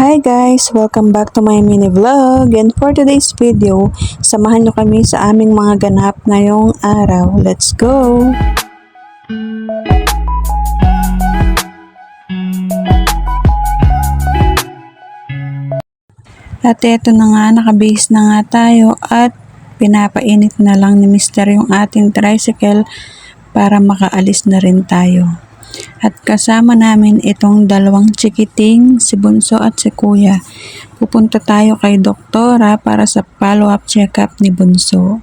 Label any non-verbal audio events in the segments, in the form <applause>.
Hi guys! Welcome back to my mini vlog and for today's video, samahan nyo kami sa aming mga ganap ngayong araw. Let's go! At eto na nga, nakabase na nga tayo at pinapainit na lang ni Mr. yung ating tricycle para makaalis na rin tayo. At kasama namin itong dalawang chikiting, si Bunso at si Kuya. Pupunta tayo kay doktora para sa follow-up check-up ni Bunso.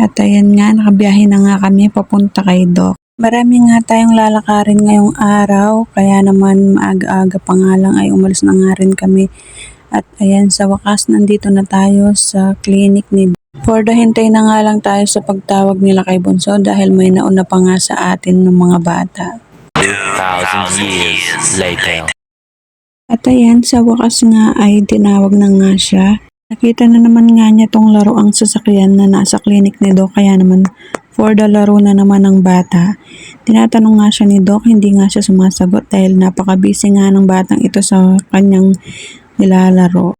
At ayan nga, nakabiyahe na nga kami papunta kay Doc. Marami nga tayong lalakarin ngayong araw, kaya naman maaga-aga pa nga lang ay umalis na nga rin kami. At ayan, sa wakas nandito na tayo sa clinic ni. For the hintay na nga lang tayo sa pagtawag nila kay Bunso dahil may nauna pa nga sa atin ng mga bata. thousand years later. At ayan, sa wakas nga ay tinawag na nga siya. Nakita na naman nga niya tong laro ang sasakyan na nasa clinic ni Doc kaya naman for the laro na naman ng bata. Tinatanong nga siya ni Doc, hindi nga siya sumasagot dahil napaka-busy nga ng batang ito sa kanyang nilalaro.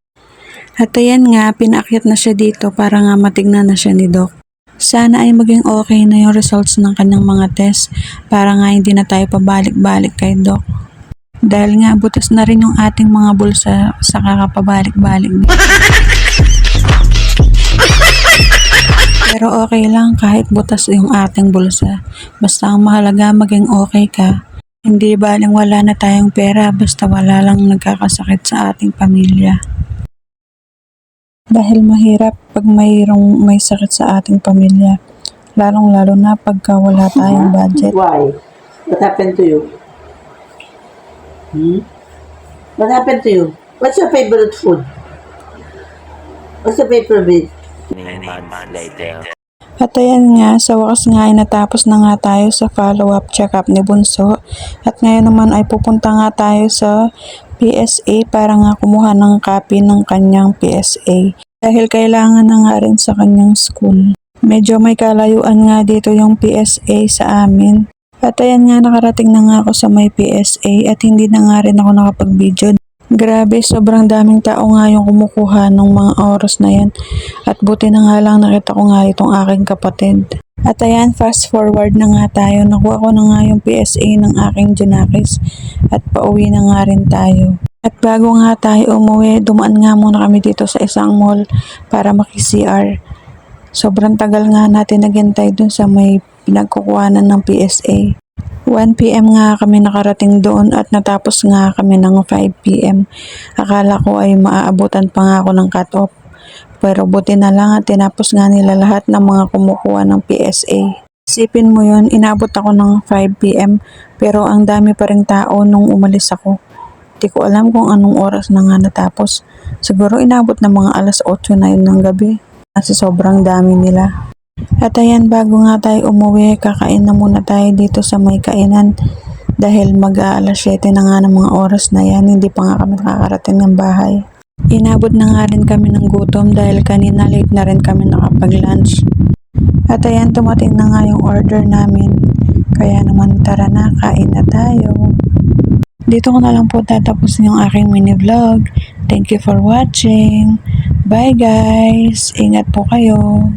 At ayan nga, pinaakyat na siya dito para nga matignan na siya ni Doc. Sana ay maging okay na yung results ng kanyang mga test para nga hindi na tayo pabalik-balik kay Doc. Dahil nga butas na rin yung ating mga bulsa sa kakapabalik-balik. Pero okay lang kahit butas yung ating bulsa. Basta ang mahalaga maging okay ka. Hindi baling wala na tayong pera basta wala lang nagkakasakit sa ating pamilya. Dahil mahirap pag mayroong may sakit sa ating pamilya. Lalong-lalo na pagka wala tayong <laughs> budget. Why? What happened to you? Hmm? What happened to you? What's your favorite food? What's your favorite? Many months later. At ayan nga, sa wakas nga ay natapos na nga tayo sa follow-up check-up ni Bunso. At ngayon naman ay pupunta nga tayo sa PSA para nga kumuha ng copy ng kanyang PSA. Dahil kailangan na nga rin sa kanyang school. Medyo may kalayuan nga dito yung PSA sa amin. At ayan nga, nakarating na nga ako sa may PSA at hindi na nga rin ako nakapag-video. Grabe, sobrang daming tao nga yung kumukuha ng mga oras na yan. At buti na nga lang nakita ko nga itong aking kapatid. At ayan, fast forward na nga tayo. Nakuha ko na nga yung PSA ng aking Junakis. At pauwi na nga rin tayo. At bago nga tayo umuwi, dumaan nga muna kami dito sa isang mall para maki-CR. Sobrang tagal nga natin naghintay dun sa may pinagkukuhanan ng PSA. 1pm nga kami nakarating doon at natapos nga kami ng 5pm. Akala ko ay maaabutan pa nga ako ng cut-off. Pero buti na lang at tinapos nga nila lahat ng mga kumukuha ng PSA. Isipin mo yon inabot ako ng 5pm pero ang dami pa rin tao nung umalis ako. Di ko alam kung anong oras na nga natapos. Siguro inabot na mga alas 8 na yun ng gabi. Kasi sobrang dami nila. At ayan, bago nga tayo umuwi, kakain na muna tayo dito sa may kainan. Dahil mag alas 7 na nga ng mga oras na yan, hindi pa nga kami nakakarating ng bahay. Inabot na nga rin kami ng gutom dahil kanina late na rin kami nakapag-lunch. At ayan, tumating na nga yung order namin. Kaya naman tara na, kain na tayo. Dito ko na lang po tatapusin yung aking mini vlog. Thank you for watching. Bye guys! Ingat po kayo.